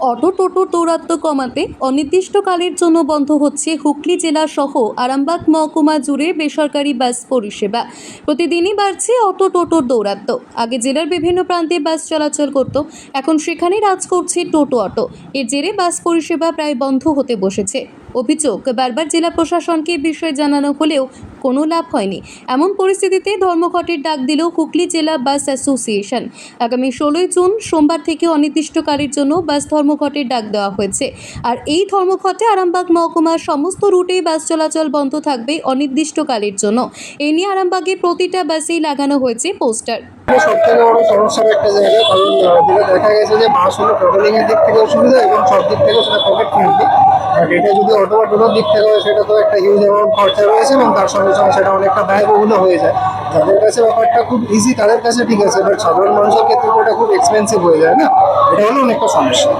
Auto টোটো দৌরাত্ম্য কমাতে অনির্দিষ্টকালের জন্য বন্ধ হচ্ছে হুগলি জেলা সহ আরামবাগ মহকুমা জুড়ে বেসরকারি বাস পরিষেবা। প্রতিদিনই বাড়ছে অটো টোটোর দৌরাত্ম্য। আগে জেলার বিভিন্ন প্রান্তে বাস চলাচল করত, এখন সেখানে রাজ করছে টোটো অটো। এর জেরে বাস পরিষেবা প্রায় বন্ধ হতে বসেছে। অভিযোগ, বারবার জেলা প্রশাসনকে বিষয়ে জানানো হলেও কোনো লাভ হয়নি। এমন পরিস্থিতিতে ধর্মঘটের ডাক দিল হুগলি জেলা বাস অ্যাসোসিয়েশন। আগামী ষোলোই জুন সোমবার থেকে অনির্দিষ্টকালের জন্য বাস ধর্মঘটের ডাক দেওয়া হয়েছে। আর এই ধর্মঘটে আরামবাগ মহকুমার সমস্ত রুটেই বাস চলাচল বন্ধ থাকবে অনির্দিষ্টকালের জন্য। এ নিয়ে আরামবাগে প্রতিটা বাসেই লাগানো হয়েছে পোস্টার। সব থেকে বড় সমস্যার একটা জায়গা কারণ যেটা দেখা গেছে যে বাস হলো ট্রাভেলিং এর দিক থেকেও সুবিধা এবং সব দিক থেকেও সেটা পকেট ফ্রেন্ডলি বাট এটা যদি অটো বা টোটোর দিক থেকে হয় সেটা তো একটা হিউজ অ্যামাউন্ট খরচা রয়েছে এবং তার সঙ্গে সঙ্গে সেটা অনেকটা ব্যয়বহুল হয়ে যায়। যাদের কাছে ব্যাপারটা খুব ইজি তাদের কাছে ঠিক আছে বাট সাধারণ মানুষের ক্ষেত্রে ওটা খুব এক্সপেন্সিভ হয়ে যায় না? এটা হলো অনেকটা সমস্যা।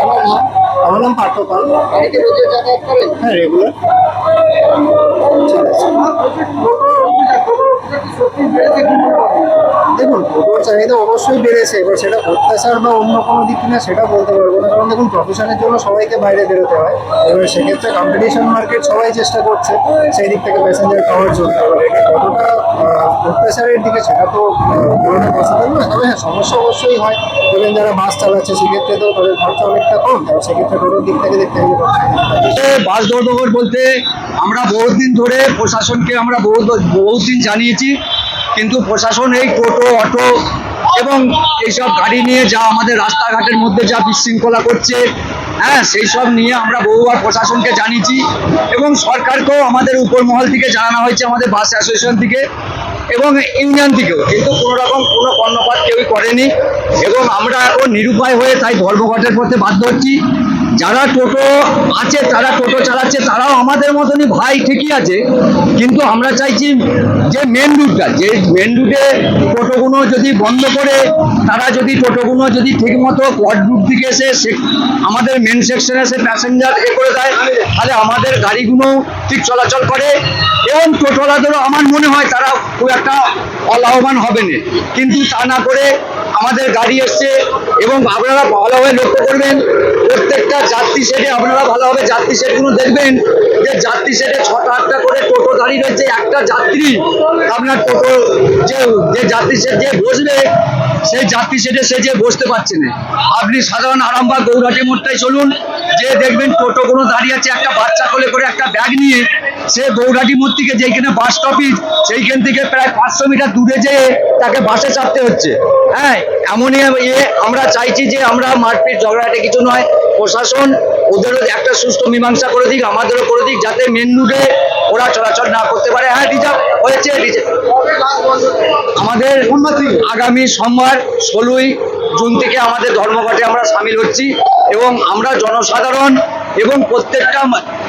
আমার নাম- আমার নাম পার্থ পাল। হ্যাঁ রেগুলার ঠিক আছে টোটোর চাহিদা অবশ্যই বেড়েছে, এবার সেটা অত্যাচার বা অন্য কোনো দিক কিনা সেটা বলতে পারব না। কারণ দেখুন প্রফেশনের জন্য সবাইকে বাইরে বেরোতে হয়। এবার সেক্ষেত্রে কম্পিটিশন মার্কেট সবাই চেষ্টা করছে সেই দিক থেকে প্যাসেঞ্জার পাওয়ার জন্য। কতটা অত্যাচারের দিকে সেটা তো না তবে হ্যাঁ সমস্যা অবশ্যই হয়। ধরেন যারা বাস চালাচ্ছে, সেক্ষেত্রে তো তাদের খরচা অনেকটা কম। তার সেক্ষেত্রে টোটোর দিক থেকে দেখতে গেলে বাস ধর্মঘট বলতে আমরা বহুদিন ধরে প্রশাসনকে আমরা বহু বহুত দিন জানিয়েছি। কিন্তু প্রশাসন এই টোটো, অটো এবং এইসব গাড়ি নিয়ে যা আমাদের রাস্তাঘাটের মধ্যে যা বিশৃঙ্খলা করছে হ্যাঁ সেই সব নিয়ে আমরা বহুবার প্রশাসনকে জানিয়েছি এবং সরকারকেও আমাদের উপর মহল থেকে জানানো হয়েছে, আমাদের বাস অ্যাসোসিয়েশন থেকে এবং ইউনিয়ন থেকেও। কিন্তু কোনো রকম কোনো কর্ণপাত কেউই করেনি এবং আমরা এখন নিরুপায় হয়ে তাই ধর্মঘটের পথে বাধ্য হচ্ছি। যারা টোটো আছে, তারা টোটো চালাচ্ছে, তারাও আমাদের মতনই ভাই ঠিকই আছে। কিন্তু আমরা চাইছি যে মেন রুটটা যে মেন রুটে টোটোগুলো যদি বন্ধ করে, তারা যদি টোটোগুলো যদি ঠিকমতো কোয়াড রুট দিকে এসে আমাদের মেন সেকশনে এসে প্যাসেঞ্জার এ করে দেয়, তাহলে আমাদের গাড়িগুলো ঠিক চলাচল করে। এবং টোটোলাদেরও আমার মনে হয় তারা খুব একটা অলাভবান হবে না কিন্তু তা না করে আমাদের গাড়ি এসছে এবং আপনারা ভালোভাবে লক্ষ্য করবেন, প্রত্যেকটা যাত্রী সেটে আপনারা ভালোভাবে যাত্রী সেটগুলো দেখবেন যে যাত্রী সেটে ছটা, আটটা করে টোটো দাঁড়িয়ে রয়েছে। একটা যাত্রী আপনার টোটো যে যে যাত্রী সেট যে বসবে সেই যাত্রী সেটে সে যে বসতে পারছে না। আপনি সাধারণ আরামবাগ গৌরাটি মোড়টাই চলুন, যে দেখবেন টোটোগুলো দাঁড়িয়ে আছে, একটা বাচ্চা কোলে করে একটা ব্যাগ নিয়ে সে গৌরাটি মোড় থেকে যেইখানে বাস স্টপেজ সেইখান থেকে প্রায় পাঁচশো মিটার দূরে যেয়ে তাকে বাসে চাপতে হচ্ছে। হ্যাঁ এমনই ইয়ে আমরা চাইছি যে আমরা মারপিট ঝগড়াটে কিছু নয়, প্রশাসন ওদেরও একটা সুস্থ মীমাংসা করে দিক, আমাদেরও করে দিক, যাতে মেন রুটে ওরা চলাচল না করতে পারে। হ্যাঁ রিজার্ভ হয়েছে আমাদের আগামী সোমবার ষোলোই জুন থেকে আমাদের ধর্মঘটে আমরা সামিল হচ্ছি এবং আমরা জনসাধারণ এবং প্রত্যেকটা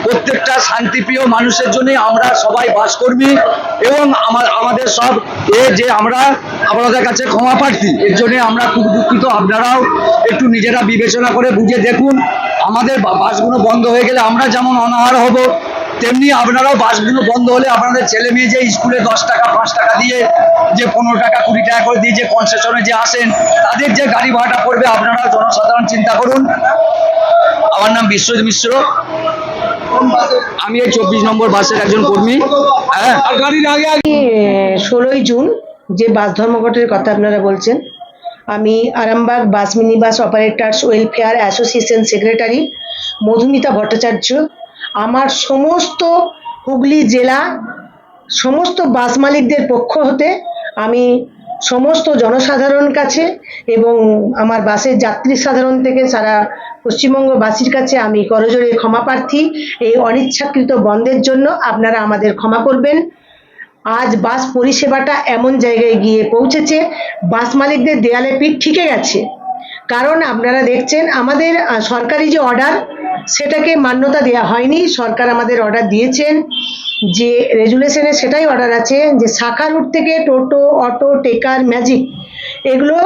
প্রত্যেকটা শান্তিপ্রিয় মানুষের জন্য আমরা সবাই বাসকর্মী এবং আমার আমাদের সব এ যে আমরা আপনাদের কাছে ক্ষমা প্রার্থী, এর জন্য আমরা খুব দুঃখিত। আপনারাও একটু নিজেরা বিবেচনা করে বুঝে দেখুন। আমাদের বাসগুলো বন্ধ হয়ে গেলে আমরা যেমন অনাহার হব তেমনি আপনারাও বাসগুলো বন্ধ হলে আপনাদের ছেলে মেয়ে যে স্কুলে দশ টাকা, পাঁচ টাকা দিয়ে যে পনেরো টাকা, কুড়ি টাকা করে দিয়ে যে কনসেশনে যে আসেন, তাদের যে গাড়ি ভাড়াটা পড়বে, আপনারা জনসাধারণ চিন্তা করুন। আমার নাম বিশ্বজিৎ মিশ্র। আমি এই চব্বিশ নম্বর বাসের একজন কর্মী। হ্যাঁ? ষোলোই জুন যে বাস ধর্মঘটের কথা আপনারা বলছেন, আমি Arambagh bus mini bus operators welfare association secretary Madhumita Bhattacharya আমার সমস্ত হুগলি জেলা, সমস্ত বাস মালিকদের পক্ষ হতে আমি সমস্ত জনসাধারণ কাছে এবং আমার বাসের যাত্রী সাধারণ থেকে সারা পশ্চিমবঙ্গবাসীর কাছে আমি করজোরে ক্ষমা প্রার্থী। এই অনিচ্ছাকৃত বন্ধের জন্য আপনারা আমাদের ক্ষমা করবেন। আজ বাস পরিষেবাটা এমন জায়গায় গিয়ে পৌঁছেছে, বাস মালিকদের দেয়ালে পিঠ ঠিকে গেছে। কারণ আপনারা দেখছেন আমাদের সরকারি যে অর্ডার সেটাকে মান্যতা দেয়া হয়নি। সরকার আমাদের অর্ডার দিয়েছেন যে রেজুলেশনে সেটাই অর্ডার আছে যে শাখা রুট থেকে টোটো, অটো, টেকার ম্যাজিক এগুলো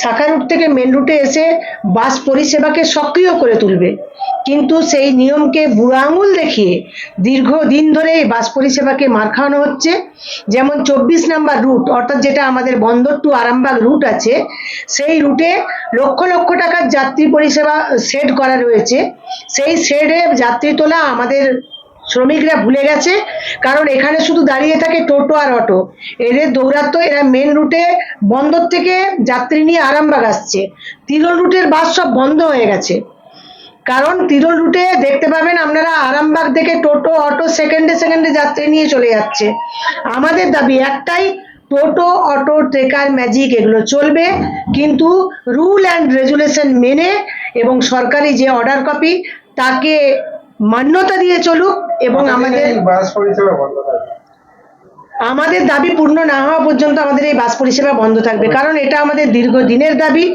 শাখা রুট থেকে মেন রুটে এসে বাস পরিষেবাকে সক্রিয় করে তুলবে। কিন্তু সেই নিয়মকে বুড়ো আঙুল দেখিয়ে দীর্ঘদিন ধরে এই বাস পরিষেবাকে মার খাওয়ানো হচ্ছে। যেমন চব্বিশ নাম্বার রুট অর্থাৎ যেটা আমাদের বন্দর টু আরামবাগ রুট আছে, সেই রুটে লক্ষ লক্ষ টাকার যাত্রী পরিষেবা সেট করা রয়েছে। সেই শেডে যাত্রী তোলা আমাদের শ্রমিকরা ভুলে গেছে, কারণ এখানে শুধু দাঁড়িয়ে থাকে টোটো আর অটো। এদের দৌরাত্ম, এরা মেন রুটে বন্দর থেকে যাত্রী নিয়ে আরামবাগ আসছে। তিরল রুটের বাস সব বন্ধ হয়ে গেছে। কারণ তিরল রুটে দেখতে পাবেন আপনারা আরামবাগ থেকে টোটো, অটো সেকেন্ডে সেকেন্ডে যাত্রী নিয়ে চলে যাচ্ছে। আমাদের দাবি একটাই, টোটো, অটো, ট্রেকার ম্যাজিক এগুলো চলবে। কিন্তু রুল অ্যান্ড রেজুলেশন মেনে এবং সরকারি যে অর্ডার কপি তাকে মান্যতা দিয়ে চলুক এবং আমাদের বাস পরিষেবা বন্ধ আমাদের দাবি পূর্ণ না হওয়া পর্যন্ত আমাদের এই বাস পরিষেবা বন্ধ থাকবে। কারণ এটা আমাদের দীর্ঘদিনের দাবি।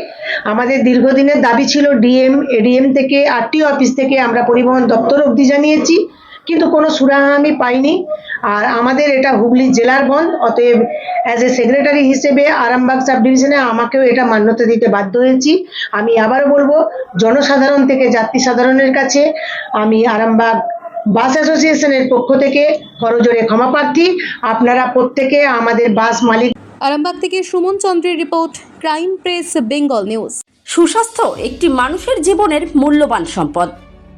আমাদের দীর্ঘদিনের দাবি ছিল ডিএম এডিএম থেকে আরটিও অফিস থেকে আমরা পরিবহন দপ্তর অবধি জানিয়েছি। কিন্তু কোনো সুরাহা আমি পাইনি। আর আমাদের এটা হুগলি জেলার বন্ধ অতএব অ্যাজ এ সেক্রেটারি হিসেবে আরামবাগ সাব ডিভিশনে আমাকেও এটা মান্যতা দিতে বাধ্য হয়েছি। আমি আবারও বলব জনসাধারণ থেকে যাত্রী সাধারণের কাছে আমি আরামবাগ বাস অ্যাসোসিয়েশনের পক্ষ থেকে করজোরে ক্ষমা প্রার্থী। আপনারা প্রত্যেকে আমাদের বাস মালিক। আরামবাগ থেকে সুমন চন্দ্রের report crime press Bengal news. সুস্বাস্থ্য একটি মানুষের জীবনের মূল্যবান সম্পদ।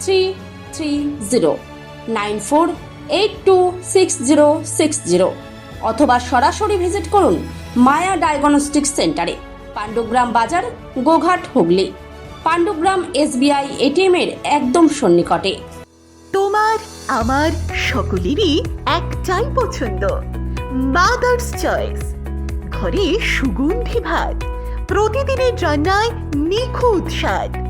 three three zero nine four eight two six zero six zero অথবা সরাসরি ভিজিট করুন মায়া ডায়াগনস্টিক সেন্টারে পাণ্ডুগ্রাম বাজার, গোঘাট, হুগলি। পাণ্ডুগ্রাম এসবিআই এটিএম এর একদম সন্নিকটে। তোমার, আমার সকলেরই একটাই পছন্দ। মাদার্স চয়েস ঘরে সুগন্ধি ভাত। প্রতিদিনের রান্নায় নিখুঁত স্বাদ।